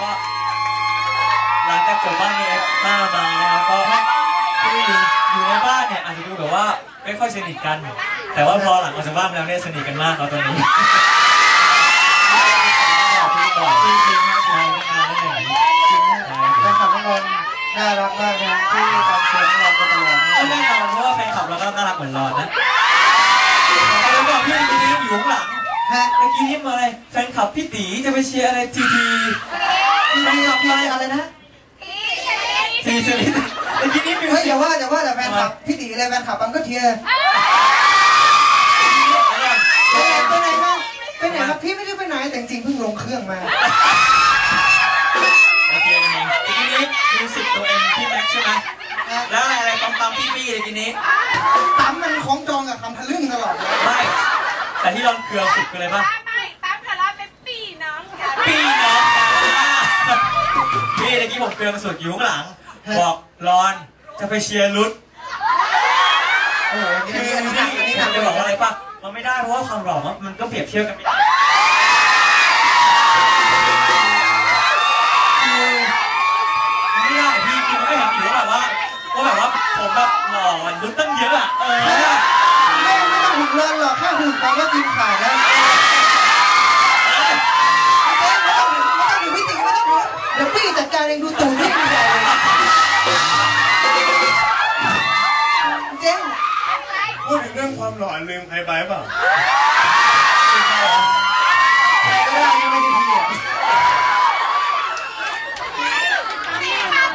ก็หลังจากจบบ้านนี้ห้ามานะครับก็คืออยู่ในบ้านเนี่ยอาจจะดูแบบว่าไม่ค่อยสนิทกัน แต่ว่าพอหลังออกจากบ้านแล้วเนี่ยสนิทกันมากเราตอนนี้พี่ก่อนจริงๆครับใช่งานนั่นเองจริงนะแฟนคลับน้องรอนน่ารักมากนะที่ตามเชียร์น้องรอนมาตลอดนะก็แน่นอนเพราะว่าแฟนคลับเราก็น่ารักเหมือนรอนนะแล้วก็พี่ทีนี้อยู่ข้างหลังฮะเมื่อกี้นี่มาอะไรแฟนคลับพี่ตีจะไปเชียร์อะไรทีที ที่นี่อะไรนะทีสลิดเมื่อกี้นี่มิวเฮ้ยสิอกย่าว่าอย่าว่าแต่แฟนคลับพี่ตีเลยแฟนคลับบังก็เทียร์ไปไหนไปไหนครับไปไหนครับพี่ไม่ได้ไปไหนแต่จริงๆเพิ่งลงเครื่องมา โอเคนี่ทีนี้มิวสิกตัวเองพี่แม็กซ์ใช่ไหมแล้วอะไรอะไรปั๊มปั๊มปี้ปี้เมื่อกี้นี้ ตั้มมันคล้องจองกับคำทะลึ่งตลอดเลยไม่ แต่ที่รอนเครือสุดคืออะไรป่ะ อกี้ผมเครือสุดอยู่ข้างหลัง บอกรอนจะไปเชียร์รุดโอ้โหอันคืนี้ออันนี้หนักอันนี้หนักจะเลยบอกว่าอะไรป่ะมันไม่ได้เพราะว่าความหล่อมันก็เปรียบเทียบกันไม่ได้คือมันไม่ได้พี่คือมันก็เห็นอยู่ว่าแบบว่าว่าแบบว่าผมแบบหล่อกว่ารุ่นตั้งเยอะอะเออ เดี๋ยวพี่จัดการเองดูตูดพี่ใหญ่เลยเจ๊งพูดถึงเรื่องความหล่อลืมใครไปเปล่าใครก็ได้ที่ไม่ใช่พี่อะ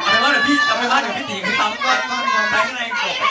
เอาเป็นว่าเดี๋ยวพี่เอาเป็นว่าเดี๋ยวพี่ตีคือปั๊มก่อนก่อนก่อนไปข้างในกดไปข้างใน